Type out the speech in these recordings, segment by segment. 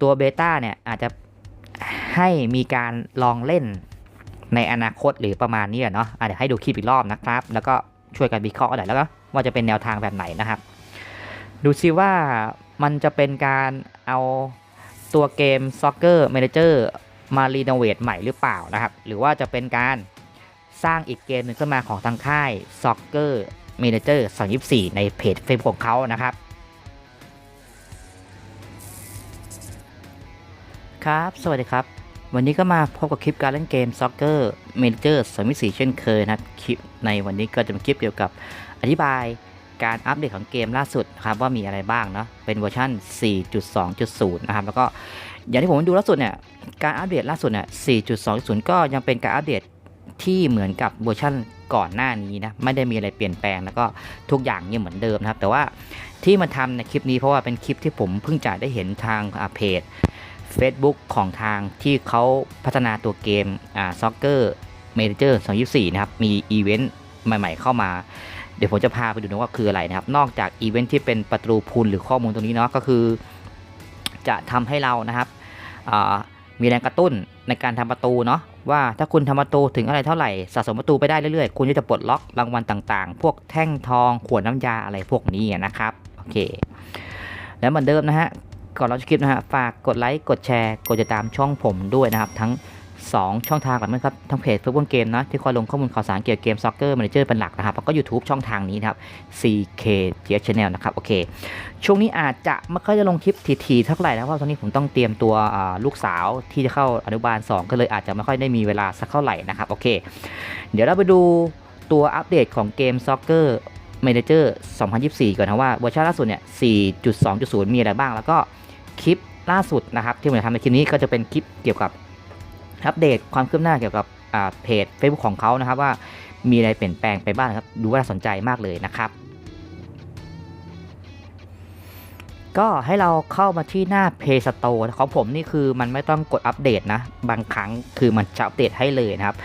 ตัวเบต้าเนี่ยอาจจะให้มีการลองเล่นในอนาคตหรือประมาณนี้เนาะเดี๋ยวให้ดูคลิปอีกรอบนะครับ แล้วก็ช่วยกันวิเคราะห์หน่อยแล้วก็ว่าจะเป็นแนวทางแบบไหนนะครับ ดูซิว่ามันจะเป็นการเอาตัวเกม Soccer Manager มารีโนเวทใหม่หรือเปล่านะครับ หรือว่าจะเป็นการสร้างอีกเกมหนึ่งขึ้นมาของทางค่าย Soccer Manager 2024 ในเพจเฟซของเขานะครับ ครับ สวัสดีครับ วันนี้ก็มาพบกับคลิปการเล่นเกม Soccer Manager 2024เช่นเคยนะครับ คลิปในวันนี้ก็จะเป็นคลิปเกี่ยวกับอธิบายการอัปเดตของเกมล่าสุดนะครับว่ามีอะไรบ้างเนาะ เป็นเวอร์ชัน4.2.0 นะครับ แล้วก็อย่างที่ผมดูล่าสุดเนี่ย การอัปเดตล่าสุดเนี่ย 4.2.0 ก็ยังเป็นการอัปเดตที่เหมือนกับเวอร์ชันก่อนหน้านี้นะ ไม่ได้มีอะไรเปลี่ยนแปลงแล้วก็ทุกอย่างยังเหมือนเดิมนะครับ แต่ว่าที่มาทำในคลิปนี้เพราะว่าเป็นคลิปที่ผมเพิ่งจะได้เห็นทางเพจ Facebook ของทางที่เขาพัฒนาตัวเกมอ่า Soccer Manager 2024 นะครับ มีอีเวนต์ใหม่ๆเข้ามา เดี๋ยวผมจะพาไปดูนะว่าคืออะไรนะครับ นอกจากอีเวนต์ที่เป็นประตูพูลหรือข้อมูลตรงนี้เนาะก็คือ จะทำให้เรานะครับอ่ามีแรงกระตุ้นในการทำประตูเนาะว่าถ้าคุณทำประตูถึงอะไรเท่าไหร่สะสมประตูไปได้เรื่อยๆ คุณจะปลดล็อกรางวัลต่างๆ พวกแท่งทองขวดน้ำยาอะไรพวกนี้นะครับโอเค แล้วเหมือนเดิมนะฮะ ก่อนเราจะคลิปนะฮะฝากกดไลค์กดแชร์กดติดตามช่องผมด้วยนะครับ ทั้ง 2 ช่องทางก่อนนะครับทั้งเพจเพื่อนเกมนะที่คอยลงข้อมูลข่าวสารเกี่ยวกับเกม Soccer Manager เจอร์เป็นหลักนะครับแล้วก็ YouTube ช่องทางนี้นะครับ CK g Channel นะครับโอเค ช่วงนี้อาจจะไม่ค่อยจะลงคลิปทีๆเท่าไหร่นะเพราะตอนนี้ผมต้องเตรียมตัวลูกสาวที่จะเข้าอนุบาล 2 ก็เลยอาจจะไม่ค่อยได้มีเวลาสักเท่าไหร่นะครับโอเค เดี๋ยวเราไปดูตัวอัปเดตของเกม Soccer Manager 2024 ก่อนนะว่าเวอร์ชันล่าสุดเนี่ย 4.2.0 มีอะไรบ้าง แล้วก็คลิปล่าสุดนะครับ ที่ผมจะทำในคลิปนี้ก็จะเป็นคลิปเกี่ยวกับอัปเดตความคืบหน้าเกี่ยวกับอ่าเพจ Facebook ของเขานะครับว่ามีอะไรเปลี่ยนแปลงไปบ้างครับ ดูว่าน่าสนใจมากเลยนะครับ ก็ให้เราเข้ามาที่หน้า Play Store ของผมนี่คือมันไม่ต้องกดอัปเดตนะ บางครั้งคือมันจะอัปเดตให้เลยนะครับ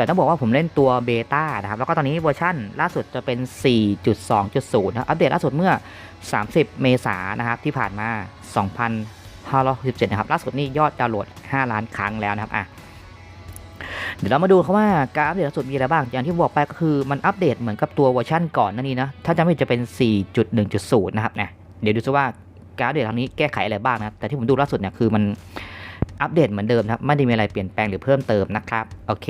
แต่ต้องบอกว่าผมเล่นตัวเบต้านะครับ แล้วก็ตอนนี้เวอร์ชั่นล่าสุดจะเป็น 4.2.0นะครับอัปเดตล่าสุดเมื่อ 30 เมษายนนะครับที่ผ่านมา 2,567นะครับ ล่าสุดนี่ยอดดาวน์โหลด 5 ล้านครั้งแล้วนะครับอะเดี๋ยวเรามาดูครับว่าการอัปเดตล่าสุดมีอะไรบ้าง อย่างที่บอกไปก็คือมันอัปเดตเหมือนกับตัวเวอร์ชั่นก่อนนั่นนี่นะ ถ้าจำไม่ผิดจะเป็น 4.1.0 นะครับนะเดี๋ยวดูซิว่าการอัปเดตครั้งนี้แก้ไขอะไรบ้างนะครับ แต่ที่ผมดูล่าสุดเนี่ยคือมันอัปเดตเหมือนเดิมครับ ไม่ได้มีอะไรเปลี่ยนแปลงหรือเพิ่มเติมนะครับ โอเค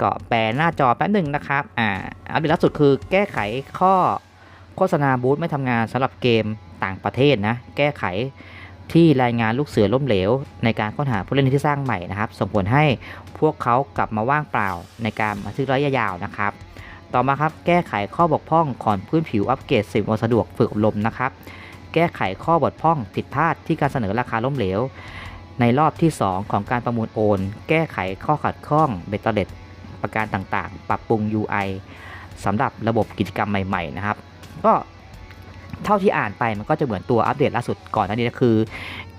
ก็แปลหน้าจอแป๊บหนึ่งนะครับอ่าอัปเดตล่าสุดคือแก้ไขข้อโฆษณาบูธไม่ทำงานสำหรับเกมต่างประเทศนะแก้ไขที่รายงานลูกเสือล้มเหลว ในการค้นหาผู้เล่นที่สร้างใหม่นะครับ ส่งผลให้พวกเขากลับมาว่างเปล่าในการบันทึกระยะยาวนะครับ ต่อมาครับแก้ไขข้อบกพร่องของพื้นผิวอัปเกรดสิ่งอำนวยสะดวกฝึกอบรมนะครับ แก้ไขข้อบกพร่องผิดพลาดที่การเสนอราคาล้มเหลว ในรอบที่ 2 ของการประมูลโอน แก้ไขข้อขัดข้องเบตเตอร์เด ประการต่างๆ ปรับปรุง UI สำหรับระบบกิจกรรมใหม่ๆนะครับ ก็เท่าที่อ่านไปมันก็จะเหมือนตัวอัปเดตล่าสุดก่อนหน้านี้ก็คือ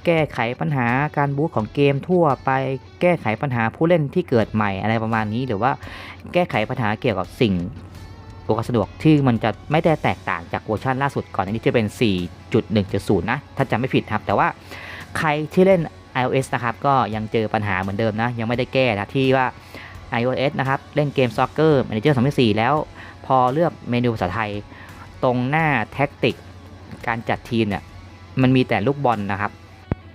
แก้ไขปัญหาการบูตของเกมทั่วไป แก้ไขปัญหาผู้เล่นที่เกิดใหม่อะไรประมาณนี้ หรือว่าแก้ไขปัญหาเกี่ยวกับสิ่งตัวสะดวกที่มันจะไม่ได้แตกต่างจากเวอร์ชันล่าสุดก่อนอันนี้จะเป็น 4.1.0 นะ ถ้าจำไม่ผิดครับ แต่ว่าใครที่เล่น iOS นะครับ ก็ยังเจอปัญหาเหมือนเดิมนะ ยังไม่ได้แก้นะที่ว่า iOS นะครับ เล่นเกม Soccer Manager 2004แล้ว พอเลือกเมนูภาษาไทย ตรงหน้าแท็กติก การจัดทีมเนี่ยมันมีแต่ลูกบอลนะครับ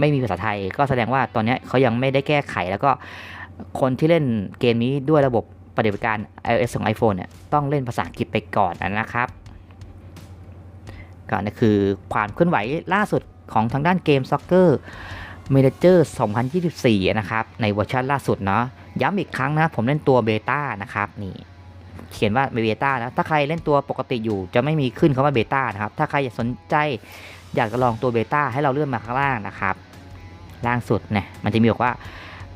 ไม่มีภาษาไทยก็แสดงว่าตอนนี้เขายังไม่ได้แก้ไขแล้วก็คนที่เล่นเกมนี้ด้วยระบบปฏิบัติการ iOS ของ iPhone เนี่ยต้องเล่นภาษาอังกฤษไปก่อนนะครับก็นี่คือความเคลื่อนไหวล่าสุดของทางด้านเกม Soccer Manager 2024 นะครับ ในเวอร์ชันล่าสุดเนาะ ย้ำอีกครั้งนะผมเล่นตัวเบต้านะครับนี่เขียนว่าเบต้านะถ้าใครเล่นตัวปกติอยู่จะไม่มีขึ้นคำว่าเบต้านะครับถ้าใครอยากสนใจอยากจะลองตัวเบต้าให้เราเลื่อนมาข้างล่างนะครับ ล่างสุดเนี่ยมันจะมีบอกว่า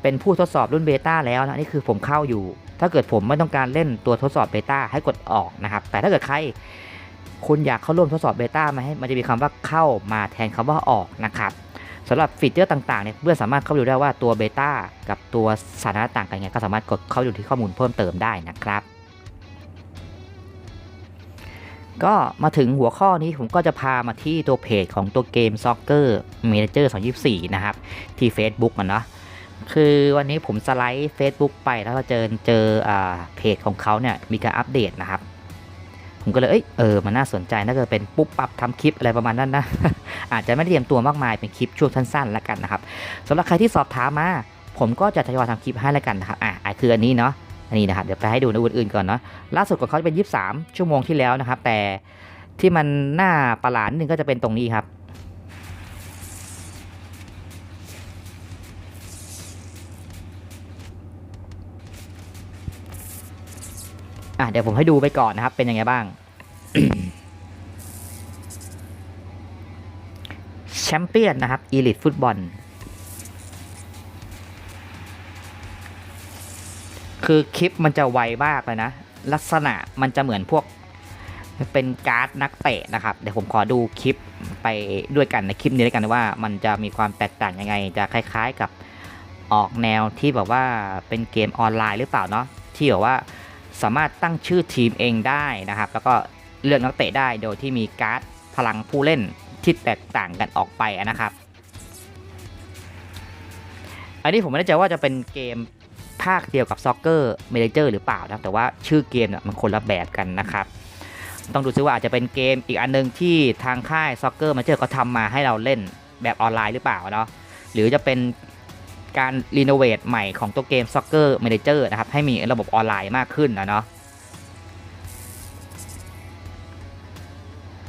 เป็นผู้ทดสอบรุ่นเบต้าแล้วนะนี่คือผมเข้าอยู่ ถ้าเกิดผมไม่ต้องการเล่นตัวทดสอบเบต้าให้กดออกนะครับ แต่ถ้าเกิดใครคุณอยากเข้าร่วมทดสอบเบต้ามาให้มันจะมีคำว่าเข้ามาแทนคำว่าออกนะครับ สำหรับฟีเจอร์ต่างๆเนี่ยเพื่อนสามารถเข้าดูได้ว่าตัวเบต้ากับตัวสถานะต่างกันไงก็สามารถกดเข้าดูที่ข้อมูลเพิ่มเติมได้นะครับ ก็มาถึงหัวข้อนี้ผมก็จะพามาที่ตัวเพจของตัวเกม Soccer Manager 2024 นะครับ ที่ Facebook มันเนาะคือวันนี้ผมสไลด์ Facebook ไปแล้วก็เจอเจออเพจของเขาเนี่ยมีการอัปเดตนะครับ ผมก็เลยเอ้ยเออมันน่าสนใจน่าจะเป็นปุ๊บปับทำคลิปอะไรประมาณนั้นนะอาจจะไม่ได้เตรียมตัวมากมายเป็นคลิปช่วงสั้นๆแล้วกันนะครับสำหรับใครที่สอบถามมาผมก็จะทยอยทำคลิปให้แล้วกันนะครับอะอะคืออันนี้เนาะอันนี้นะครับเดี๋ยวไปให้ดูในอื่นๆก่อนเนาะล่าสุดของเขาจะเป็น 23 ชั่วโมงที่แล้วนะครับ แต่ที่มันน่าประหลาดนิดนึงก็จะเป็นตรงนี้ครับ อะเดี๋ยวผมให้ดูไปก่อนนะครับ เป็นยังไงบ้างแชมเปี้ยนนะครับอีลิทฟุตบอลคือคลิปมันจะไวมากเลยนะ ลักษณะมันจะเหมือนพวกเป็นการ์ดนักเตะนะครับ เดี๋ยวผมขอดูคลิปไปด้วยกันในคลิปนี้ด้วยกันว่า มันจะมีความแตกต่างยังไง จะคล้ายๆกับออกแนวที่แบบว่าเป็นเกมออนไลน์หรือเปล่าเนาะที่แบบว่า สามารถตั้งชื่อทีมเองได้นะครับ แล้วก็เลือกนักเตะได้โดยที่มีการ์ดพลังผู้เล่นที่แตกต่างกันออกไปนะครับ อันนี้ผมไม่แน่ใจว่าจะเป็นเกมภาคเดียวกับ Soccer Manager หรือเปล่านะแต่ว่าชื่อเกมเนี่ยมันคนละแบบกันนะครับ ต้องดูซิว่าอาจจะเป็นเกมอีกอันนึงที่ทางค่าย Soccer Manager เขาทำมาให้เราเล่นแบบออนไลน์หรือเปล่าเนาะหรือจะเป็น การรีโนเวทใหม่ของตัวเกม Soccer Manager นะครับ ให้มีระบบออนไลน์มากขึ้นนะเนาะ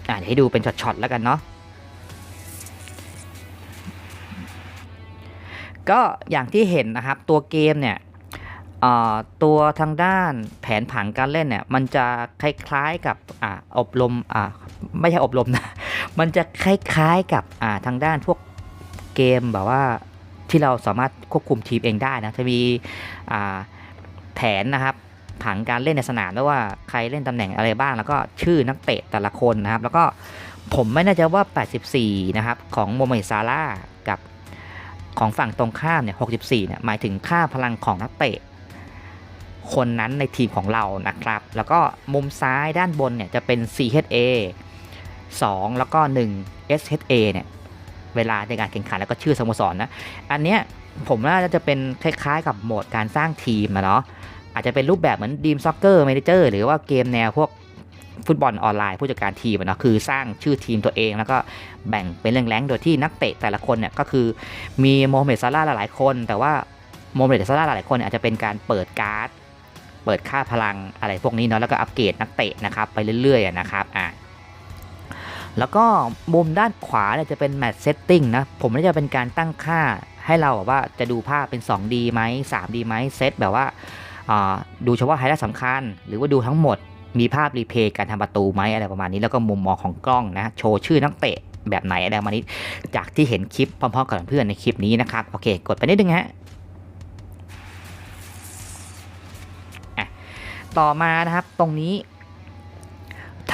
อะเดี๋ยวให้ดูเป็นช็อตๆแล้วกันเนาะก็อย่างที่เห็นนะครับตัวเกมเนี่ยเอ่อตัวทางด้านแผนผังการเล่นเนี่ยมันจะคล้ายๆกับอ่าอบรมอ่าไม่ใช่อบรมนะ มันจะคล้ายๆกับอ่าทางด้านพวกเกมแบบว่า ที่เราสามารถควบคุมทีมเองได้นะ จะมีแผนนะครับผังการเล่นในสนามด้วยว่าใครเล่นตำแหน่งอะไรบ้าง แล้วก็ชื่อนักเตะแต่ละคนนะครับ แล้วก็ผมไม่แน่ใจว่า 84 นะครับ ของโมเมซาร่ากับของฝั่งตรงข้ามเนี่ย 64 เนี่ย หมายถึงค่าพลังของนักเตะ คนนั้นในทีมของเรานะครับ แล้วก็มุมซ้ายด้านบนเนี่ยจะเป็น CHA 2 แล้วก็ 1 SHA เนี่ย เวลาในการแข่งขันแล้วก็ชื่อสโมสรนะอันเนี้ยผมว่าจะเป็นคล้ายๆ กับโหมดการสร้างทีมนะเนาะอาจจะเป็นรูปแบบเหมือนดีมซ็อกเกอร์ a ม a เจอร์หรือว่าเกมแนวพวกฟุตบอลออนไลน์ผู้จัดการทีมอะเนาะคือสร้างชื่อทีมตัวเอง แล้วก็แบ่งเป็นแรงๆโดยที่นักเตะแต่ละคนเนี่ยก็คือมีโมเมดซาร่าหลายคน แต่ว่าโมเมดซาร่าหลายคนอาจจะเป็นการเปิดการ์ด เปิดค่าพลังอะไรพวกนี้เนาะแล้วก็อัปเกรดนักเตะนะครับไปเรื่อยๆนะครับอะ แล้วก็มุมด้านขวาเนี่ยจะเป็นแมตช์เซตติ้งนะ ผมน่าจะเป็นการตั้งค่าให้เราแบบว่าจะดูภาพเป็น 2D ไหม 3D ไหมเซตแบบว่าดูเฉพาะไฮไลท์สำคัญ หรือว่าดูทั้งหมดมีภาพรีเพย์การทำประตูไหมอะไรประมาณนี้ แล้วก็มุมมองของกล้องนะ โชว์ชื่อนักเตะแบบไหนอะไรประมาณนี้ จากที่เห็นคลิปพร้อมๆกับเพื่อนในคลิปนี้นะครับ โอเค กดไปนิดนึงฮะต่อมานะครับตรงนี้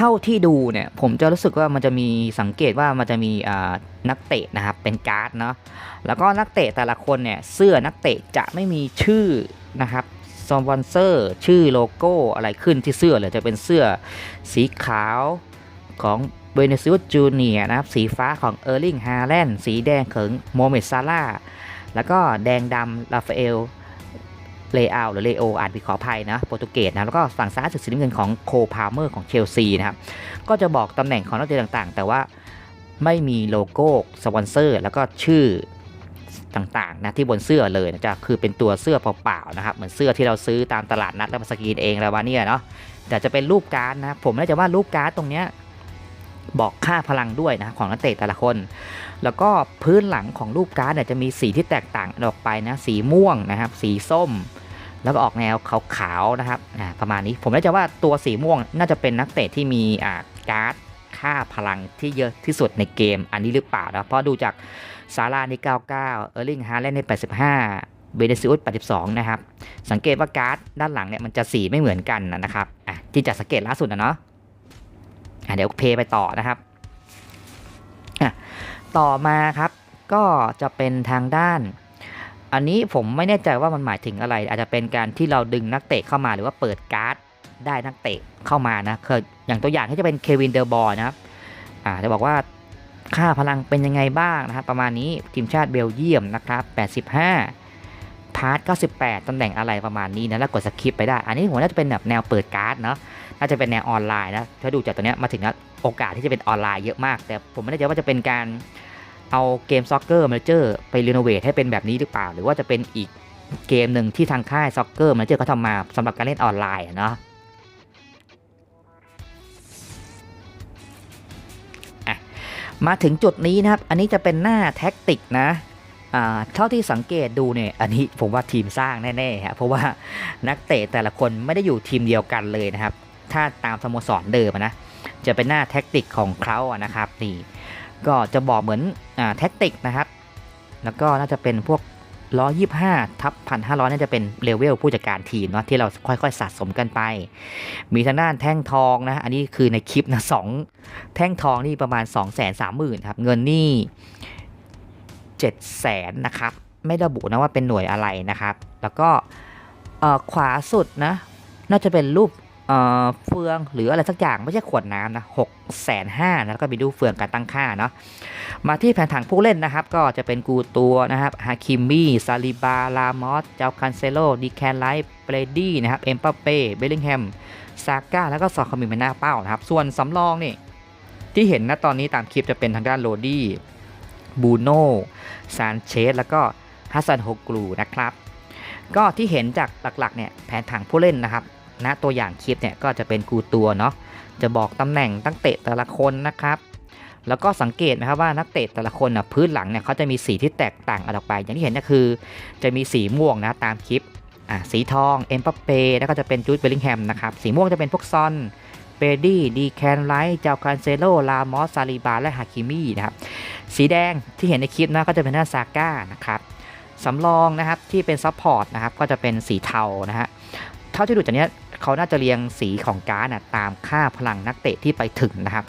เท่าที่ดูเนี่ยผมจะรู้สึกว่ามันจะมีสังเกตว่ามันจะมีนักเตะนะครับเป็นการ์ดเนาะแล้วก็นักเตะแต่ละคนเนี่ยเสื้อนักเตะจะไม่มีชื่อนะครับสปอนเซอร์ชื่อโลโก้อะไรขึ้นที่เสื้อเลยจะเป็นเสื้อสีขาวของเบเนซิลจูเนียนะครับสีฟ้าของเออร์ลิงฮาแลนด์สีแดงของโมเมดซาร่าแล้วก็แดงดำราฟาเอล เลอาหรือเลโออ่านผิดขออภัยนะโปรตุเกสนะแล้วก็ฝั่งซ้ายสุดสีน้ำเงินของโคพาเมอร์ของเชลซีนะครับก็จะบอกตำแหน่งของนักเตะต่างๆ แต่ว่าไม่มีโลโก้สปอนเซอร์แล้วก็ชื่อต่างๆนะที่บนเสื้อเลยนะจะคือเป็นตัวเสื้อเปล่าๆนะครับเหมือนเสื้อที่เราซื้อตามตลาดนัดแล้วมาสกรีนเองแล้วว่าเนี่ยเนาะแต่จะเป็นรูปการ์ดนะผมน่าจะว่ารูปการ์ดตรงเนี้ยบอกค่าพลังด้วยนะของนักเตะแต่ละคน แล้วก็พื้นหลังของรูปการ์ดเนี่ยจะมีสีที่แตกต่างออกไปนะสีม่วงนะครับสีส้ม แล้วก็ออกแนวขาวๆนะครับประมาณนี้ผมน่าจะว่าตัวสีม่วงน่าจะเป็นนักเตะที่มีการ์ดค่าพลังที่เยอะที่สุดในเกมอันนี้หรือเปล่านะเพราะดูจากซาร่าใน 99 เออร์ลิงฮาแลนด์ใน 85 เบเนซิอุส82 นะครับ สังเกตว่าการ์ดด้านหลังเนี่ยมันจะสีไม่เหมือนกันนะครับอะที่จะสังเกตล่าสุดนะเนาะะเดี๋ยวเพย์ไปต่อนะครับอะต่อมาครับก็จะเป็นทางด้าน อันนี้ผมไม่แน่ใจว่ามันหมายถึงอะไร อาจจะเป็นการที่เราดึงนักเตะเข้ามาหรือว่าเปิดการ์ดได้นักเตะเข้ามานะคืออย่างตัวอย่างที่จะเป็นเควินเดอร์บอลนะครับอ่าจะบอกว่าค่าพลังเป็นยังไงบ้างนะครับประมาณนี้ทีมชาติเบลเยียมนะครับ85 พาร์ท 98 ตำแหน่งอะไรประมาณนี้นะแล้วกดสคริปไปได้ อันนี้ผมน่าจะเป็นแบบแนวเปิดการ์ดเนาะน่าจะเป็นแนวออนไลน์นะถ้าดูจากตัวเนี้ยมาถึงนะโอกาสที่จะเป็นออนไลน์เยอะมาก แต่ผมไม่แน่ใจว่าจะเป็นการ เอาเกมซ็อกเกอร์มาเจอร์ไปรีโนเวทให้เป็นแบบนี้หรือเปล่า หรือว่าจะเป็นอีกเกมหนึ่งที่ทางค่ายซ็อกเกอร์มาเจอร์เขาทำมาสำหรับการเล่นออนไลน์เนาะมาถึงจุดนี้นะครับ อันนี้จะเป็นหน้าแท็กติกนะอ่าเท่าที่สังเกตดูเนี่ย อันนี้ผมว่าทีมสร้างแน่ๆฮะเพราะว่านักเตะแต่ละคนไม่ได้อยู่ทีมเดียวกันเลยนะครับ ถ้าตามสโมสรเดิมนะ จะเป็นหน้าแท็กติกของเขาอะนะครับนี่ ก็จะบอกเหมือนอ่าแท็กติกนะครับ แล้วก็น่าจะเป็นพวก125ทับ1,500น่าจะเป็นเลเวลผู้จัดการทีมเนาะที่เราค่อยๆสะสมกันไป มีทางด้านแท่งทองนะ อันนี้คือในคลิปนะสองแท่งทองนี่ประมาณ2 3 0 0 0 0ครับ เงินนี่7 0 0แสนนะครับ ไม่ระบุนะว่าเป็นหน่วยอะไรนะครับ แล้วก็ขวาสุดนะ น่าจะเป็นรูป เฟืองหรืออะไรสักอย่างไม่ใช่ขวดน้ำนะหกแสนห้านะแล้วก็มีรูเฟืองการตั้งค่าเนาะมาที่แผนผังผู้เล่นนะครับ ก็จะเป็นกูตัวนะครับฮาคิมี่ซาลิบาลามอสเจ้าคันเซโลดีแคนไลท์เบรดี้นะครับเอ็มปาเป้เบลลิงแฮมซาก้าแล้วก็ซอคามิเมนหน้าเป้านะครับ ส่วนสำรองนี่ที่เห็นนะตอนนี้ตามคลิปจะเป็นทางด้านโรดี้บูโน่ซานเชสแล้วก็ฮัสซันโฮกลูนะครับ ก็ที่เห็นจากหลักๆเนี่ยแผนผังผู้เล่นนะครับ ณตัวอย่างคลิปเนี่ยก็จะเป็นกูตัวเนาะจะบอกตำแหน่งตั้งเตะแต่ละคนนะครับ แล้วก็สังเกตนะครับว่านักเตะแต่ละคนนะพื้นหลังเนี่ยเขาจะมีสีที่แตกต่างกันออกไป อย่างที่เห็นก็คือ จะมีสีม่วงนะตามคลิปอ่าสีทองเอ็มปัปเป้แล้วก็จะเป็นจูดเบลลิงแฮมนะครับสีม่วงจะเป็นพวกซอนเบดี้ดีแคนไลท์เจ้าคานเซโลลามอสซาลิบาและฮาคิมี่นะครับสีแดงที่เห็นในคลิปนะก็จะเป็นหน้าซาก้านะครับสำรองนะครับที่เป็นซัพพอร์ตนะครับก็จะเป็นสีเทานะฮะเท่าที่ดูจากเนี้ย เขาน่าจะเรียงสีของการ์ดนะตามค่าพลังนักเตะที่ไปถึงนะครับ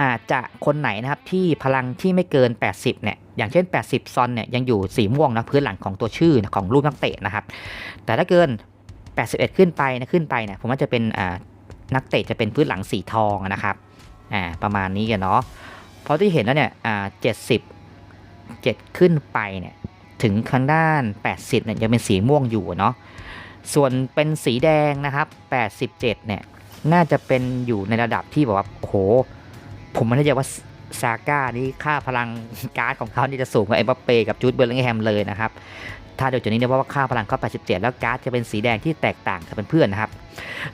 อาจจะคนไหนนะครับที่พลังที่ไม่เกิน 80เนี่ยอย่างเช่น 80 ซอนเนี่ยยังอยู่สีม่วงนะพื้นหลังของตัวชื่อของรูปนักเตะนะครับ แต่ถ้าเกิน 81 ขึ้นไปนะขึ้นไปเนี่ยผมว่าจะเป็นอ่านักเตะจะเป็นพื้นหลังสีทองนะครับอ่าประมาณนี้กันเนาะเพราะที่เห็นแล้วเนี่ยอ่า70 7ขึ้นไปเนี่ยถึงข้างด้าน 80เนี่ยยังเป็นสีม่วงอยู่เนาะ ส่วนเป็นสีแดงนะครับ 87 เนี่ย น่าจะเป็นอยู่ในระดับที่แบบว่าโห ผมไม่แน่ใจว่าซาก้านี่ค่าพลังการ์ดของเขานี่จะสูงกว่าเอ็มบัปเป้กับจูดเบอร์ลิงแฮมเลยนะครับ ถ้าโดยจุดนี้เนี่ยเพราะว่าค่าพลังเขา87 แล้วการ์ดจะเป็นสีแดงที่แตกต่างกับเพื่อนๆนะครับ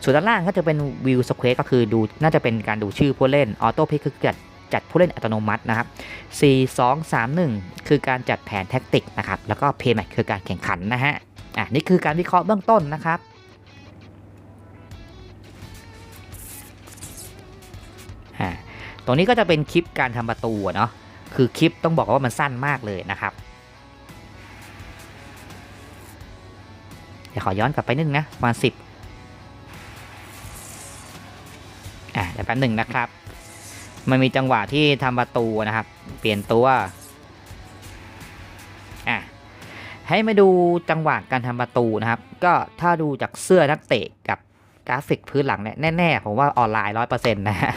ส่วนด้านล่างก็จะเป็นวิวสเควก็คือดูน่าจะเป็นการดูชื่อผู้เล่นออโต้พิกคือจัดจัดผู้เล่นอัตโนมัตินะครับ 4 2 3 1 คือการจัดแผนแท็กติกนะครับ แล้วก็เพย์แมทคือการแข่งขันนะฮะ อะนี่คือการวิเคราะห์เบื้องต้นนะครับอ่าตรงนี้ก็จะเป็นคลิปการทำประตูเนาะคือคลิปต้องบอกว่ามันสั้นมากเลยนะครับเดี๋ยวขอย้อนกลับไปนิดนึงนะประมาณสิบอ่าเดี๋ยวแป๊บหนึ่งนะครับ มันมีจังหวะที่ทำประตูนะครับ เปลี่ยนตัว ให้มาดูจังหวะการทำประตูนะครับ ก็ถ้าดูจากเสื้อนักเตะกับกราฟิกพื้นหลังเนี่ยแน่ๆผมว่าออนไลน์ร้อยเปอร์เซ็นต์นะฮะ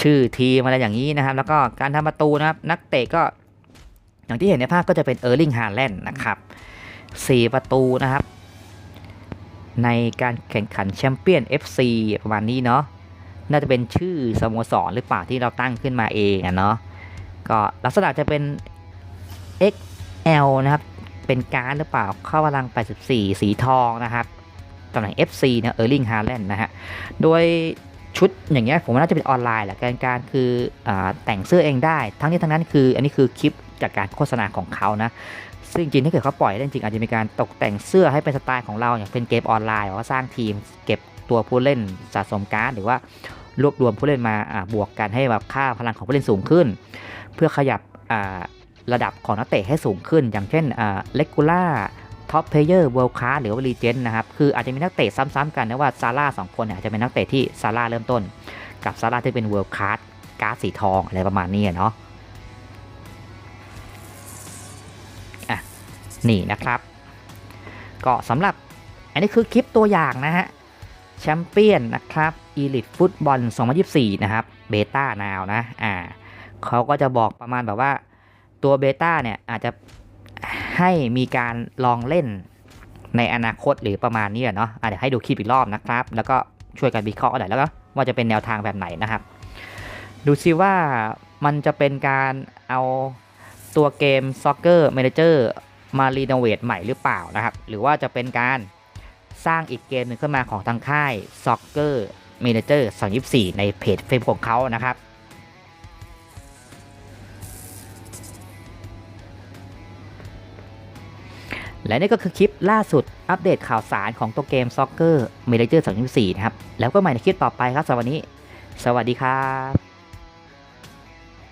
ชื่อทีมอะไรอย่างนี้นะครับ แล้วก็การทำประตูนะครับ นักเตะก็อย่างที่เห็นในภาพก็จะเป็นเออร์ลิงฮาแลนด์นะครับสี่ประตูนะครับ ในการแข่งขันแชมเปี้ยน FC ประมาณนี้เนาะน่าจะเป็นชื่อสโมสรหรือเปล่าที่เราตั้งขึ้นมาเองอะเนาะก็ลักษณะจะเป็น XL นะครับ เป็นการดหรือเปล่าเข้าพลัง 84 สีทองนะครับตำแหน่ง FC นะเออร์ลิงฮาแลนด์นะฮะโดยชุดอย่างเงี้ยผมว่าน่าจะเป็นออนไลน์แหละการการคืออแต่งเสื้อเองได้ ทั้งนี้ทั้งนั้นคืออันนี้คือคลิปจากการโฆษณาของเขานะซึ่งจริงๆถ้าเกิดเขาปล่อยได้จริงอาจจะมีการตกแต่งเสื้อให้เป็นสไตล์ของเราอย่างเป็นเกมออนไลน์หรือว่าสร้างทีมเก็บตัวผู้เล่นสะสมการ์ดหรือว่ารวบรวมผู้เล่นมาบวกกันให้แบบค่าพลังของผู้เล่นสูงขึ้น เพื่อขยับ ระดับของนักเตะให้สูงขึ้น อย่างเช่นเลกูล่าท็อปเพลเยอร์เวิลด์คลาสหรือว่ารีเจนนะครับ คืออาจจะมีนักเตะซ้ำๆกันนะว่าซาร่าสองคนเนี่ยอาจจะเป็นนักเตะที่ซาร่าเริ่มต้น กับซาร่าที่เป็นเวิลด์คลาสการ์ดสีทองอะไรประมาณนี้เนาะอะนี่นะครับ ก็สำหรับอันนี้คือคลิปตัวอย่างนะฮะแชมเปี้ยนนะครับ Elite Football 2024 นะครับเบต้านาวนะอ่าเขาก็จะบอกประมาณแบบว่า ตัวเบต้าเนี่ยอาจจะให้มีการลองเล่นในอนาคตหรือประมาณนี้เนาะเดี๋ยวให้ดูคลิปอีกรอบนะครับ แล้วก็ช่วยกันวิเคราะห์หน่อยแล้วก็ว่าจะเป็นแนวทางแบบไหนนะครับ ดูซิว่ามันจะเป็นการเอาตัวเกม Soccer Manager มารีโนเวทใหม่หรือเปล่านะครับ หรือว่าจะเป็นการสร้างอีกเกมหนึ่งขึ้นมาของทางค่าย Soccer Manager 2024 ในเพจเฟซของเขานะครับ และนี่ก็คือคลิปล่าสุดอัปเดตข่าวสารของตัวเกม Soccer Manager 2024นะครับ แล้วก็ใหม่ในคลิปต่อไปครับสำหรับวันนี้ สวัสดีครับ